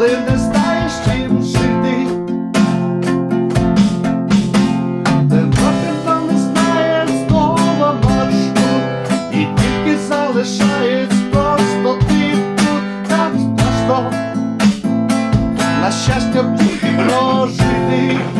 коли не знаєш чим жити, Тернопіль не знає слова маршу, і тільки залишається просто ти тут так страшно, на щастя, тільки прожити.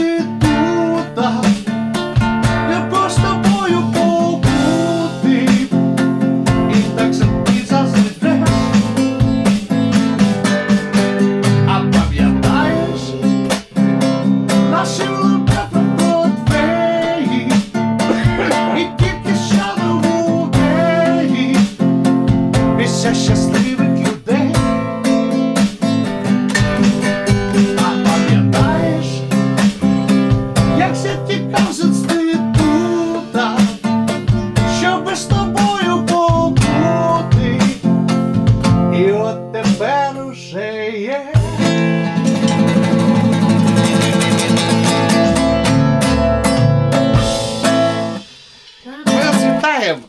для щасливих людей. Пам'ятаєш, як я тікав з інститута, щоб з тобою побути, і от тепер уже є. Ми розцвітаємо!